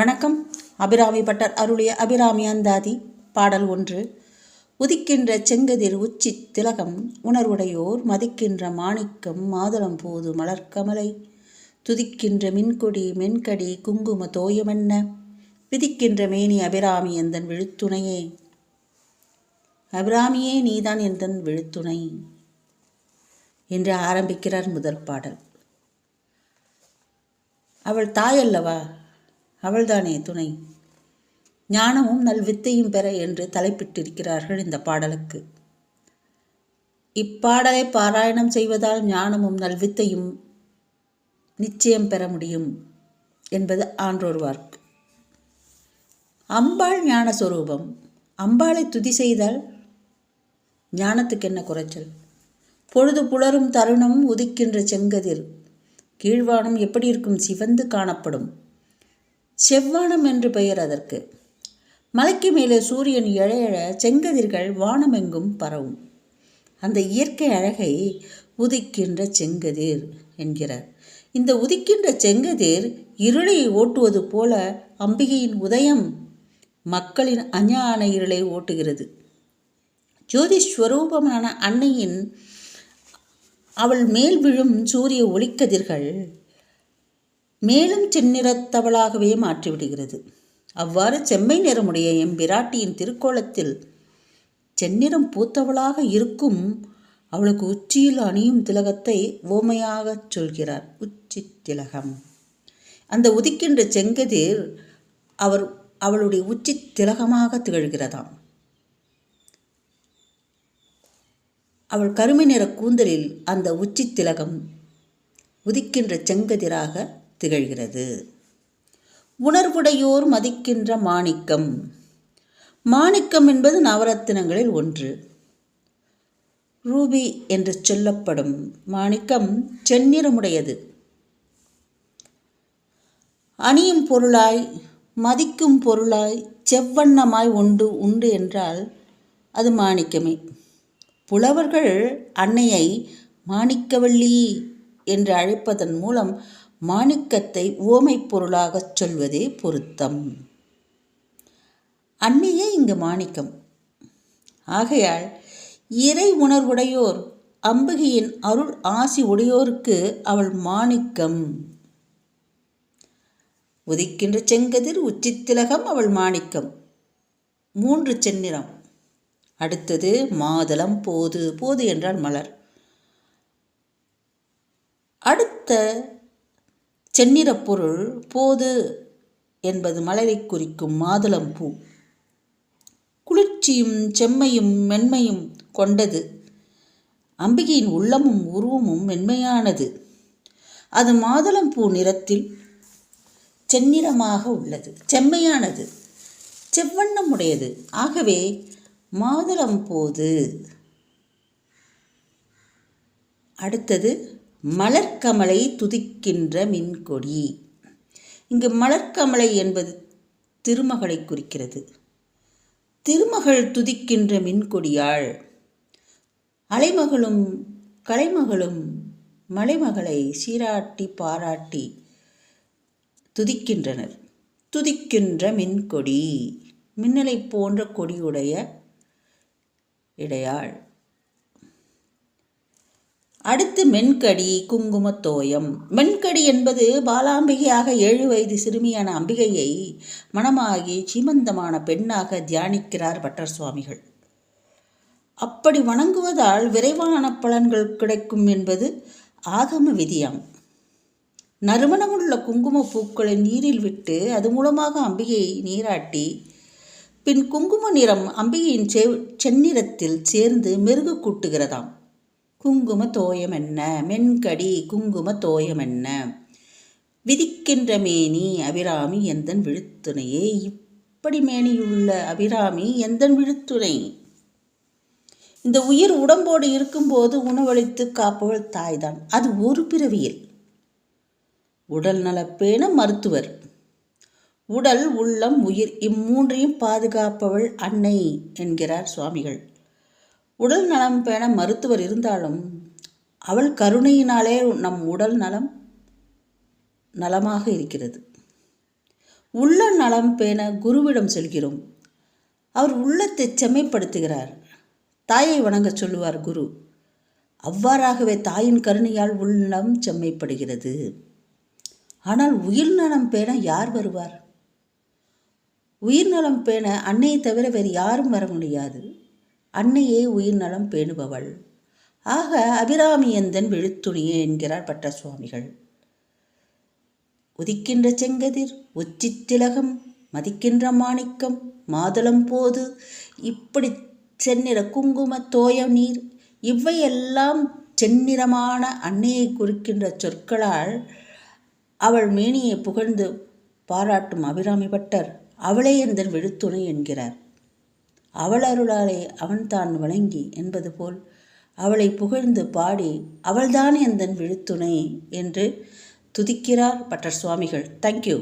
வணக்கம். அபிராமி பட்டர் அருளிய அபிராமி அந்தாதி பாடல் ஒன்று. உதிக்கின்ற செங்கதிர் உச்சி திலகம் உணர்வுடையோர் மதிக்கின்ற மாணிக்கம் மாதுளம் போது மலர்க்கமலை. துதிக்கின்ற மின்கொடி மென்கடி குங்கும தோயமென்ன? விதிக்கின்ற மேனி அபிராமி எந்தன் விழுத்துணையே? அபிராமியே நீதான் எந்தன் விழுத்துணை? என்று ஆரம்பிக்கிறார் முதல் பாடல். அவள் தாயல்லவா? அவள்தானே துணை? ஞானமும் நல்வித்தையும் பெற என்று தலைப்பிட்டிருக்கிறார்கள் இந்த பாடலுக்கு. இப்பாடலை பாராயணம் செய்வதால் ஞானமும் நல்வித்தையும் நிச்சயம் பெற முடியும் என்பது ஆன்றோர் வார்க்கு அம்பாள் ஞான சொரூபம் அம்பாளை துதி செய்தால் ஞானத்துக்கு என்ன குறைச்சல்? பொழுது புலரும் தருணம் உதிக்கின்ற செங்கதிர். கீழ்வானம் எப்படி இருக்கும் சிவந்து காணப்படும்? செவ்வானம் என்று பெயர் அதற்கு. மலைக்கு மேலே சூரியன் எழையழ செங்கதிர்கள் வானமெங்கும் பரவும். அந்த இயற்கை அழகை உதிக்கின்ற செங்கதிர் என்கிறார். இந்த உதிக்கின்ற செங்கதிர் இருளை ஓட்டுவது போல அம்பிகையின் உதயம் மக்களின் அஞ்ஞான இருளை ஓட்டுகிறது. ஜோதி ஸ்வரூபமான அன்னையின் அவள் மேல் விழும் சூரிய ஒளிக்கதிர்கள் மேலும் செந்நிறத்தவளாகவே மாற்றிவிடுகிறது. அவ்வாறு செம்மை நிறமுடைய எம்பிராட்டியின் திருக்கோலத்தில் செந்நிறம் பூத்தவளாக இருக்கும் அவளுக்கு உச்சியில் அணியும் திலகத்தை ஓமையாகச் சொல்கிறார். உச்சி திலகம். அந்த உதிக்கின்ற செங்கதிர் அவர் அவளுடைய உச்சி திலகமாக திகழ்கிறதாம். அவள் கருமை நிற கூந்தலில் அந்த உச்சி திலகம் உதிக்கின்ற செங்கதிராக திகழ்கிறது. உணர்வுடையோர் மதிக்கின்ற மாணிக்கம். மாணிக்கம் என்பது நவரத்தினங்களில் ஒன்று. ரூபி என்று சொல்லப்படும் மாணிக்கம் செந்நிறமுடையது. அணியும் பொருளாய் மதிக்கும் பொருளாய் செவ்வண்ணமாய் உண்டு உண்டு என்றால் அது மாணிக்கமே. புலவர்கள் அன்னையை மாணிக்கவள்ளி என்று அழைப்பதன் மூலம் மாணிக்கத்தை ஓமைப் பொருளாகச் சொல்வதே பொருத்தம். அன்னையே இங்கு மாணிக்கம். ஆகையால் இறை உணர்வுடையோர் அம்பிகையின் அருள் ஆசி உடையோருக்கு அவள் மாணிக்கம். உதிக்கின்ற செங்கதிர் உச்சித்திலகம் அவள் மாணிக்கம். மூன்று செந்நிறம். அடுத்தது மாதளம் போது போது என்றால் மலர். அடுத்த செந்நிறப் பொருள் போது என்பது மலரை குறிக்கும் மாதுளம் பூ. குளிர்ச்சியும் செம்மையும் மென்மையும் கொண்டது. அம்பிகையின் உள்ளமும் உருவமும் மென்மையானது. அது மாதுளம் பூ நிறத்தில் செந்நிறமாக உள்ளது செம்மையானது செவ்வண்ணம் உடையது ஆகவே மாதுளம் போது. அடுத்தது மலர்க்கமலை துதிக்கின்ற மின்கொடி. இங்கு மலர்க்கமலை என்பது திருமகளை குறிக்கிறது. திருமகள் துதிக்கின்ற மின்கொடியாள் அலைமகளும் கலைமகளும் மலைமகளை சீராட்டி பாராட்டி துதிக்கின்றனர். துதிக்கின்ற மின்கொடி மின்னலை போன்ற கொடியுடைய இடையாள். அடுத்து மென்கடி குங்குமத்தோயம் மென்கடி என்பது பாலாம்பிகையாக ஏழு வயது சிறுமியான அம்பிகையை மனமாகி சீமந்தமான பெண்ணாக தியானிக்கிறார் பட்டர் சுவாமிகள். அப்படி வணங்குவதால் விரைவான பலன்கள் கிடைக்கும் என்பது ஆகம விதியாம். நறுமணமுள்ள குங்கும பூக்களை நீரில் விட்டு அது மூலமாக அம்பிகையை நீராட்டி பின் குங்கும நிறம் அம்பிகையின் செ செந்நிறத்தில் சேர்ந்து மெருகு கூட்டுகிறதாம். குங்கும தோயம் என்ன மென்கடி குங்கும தோயம் என்ன விதிக்கின்ற மேனி அபிராமி எந்தன் விழுத்துணையே? இப்படி மேனியுள்ள அபிராமி எந்தன் விழுத்துணை? இந்த உயிர் உடம்போடு இருக்கும்போது உணவளித்து காப்பவள் தாய்தான். அது ஒரு பிறவியில். உடல் நலப்பேன மருத்துவர். உடல் உள்ளம் உயிர் இம்மூன்றையும் பாதுகாப்பவள் அன்னை என்கிறார் சுவாமிகள். உடல் நலம் பேண மருத்துவர் இருந்தாலும் அவள் கருணையினாலே நம் உடல் நலம் நலமாக இருக்கிறது. உள்ள நலம் பேண குருவிடம் செல்கிறோம். அவர் உள்ளத்தை செம்மைப்படுத்துகிறார். தாயை வணங்கச் சொல்லுவார் குரு அவ்வாறாகவே தாயின் கருணையால் உள்நலம் செம்மைப்படுகிறது. ஆனால் உயிர் நலம் பேண யார் வருவார்? உயிர் நலம் பேண அன்னையை தவிர வேறு யாரும் வர முடியாது. அன்னையே உயிர் நலம் பேணுபவள். ஆக அபிராமி எந்தன் விழுத்துணியே என்கிறார் பட்ட சுவாமிகள் உதிக்கின்ற செங்கதிர் உச்சித் திலகம் மதிக்கின்ற மாணிக்கம் மாதுளம் போது இப்படி செந்நிற குங்கும தோய நீர் இவையெல்லாம் செந்நிறமான அன்னையை குறிக்கின்ற சொற்களால் அவள் மேனியை புகழ்ந்து பாராட்டும் அபிராமி பட்டர் அவளே எந்தன் விழுத்துணை என்கிறார். அவள் அருளாலே அவன் தான் வணங்கி என்பது போல் அவளை புகழ்ந்து பாடி அவள்தான் எந்தன் விழுத்துணை என்று துதிக்கிறார் பட்டர் சுவாமிகள். தேங்க்யூ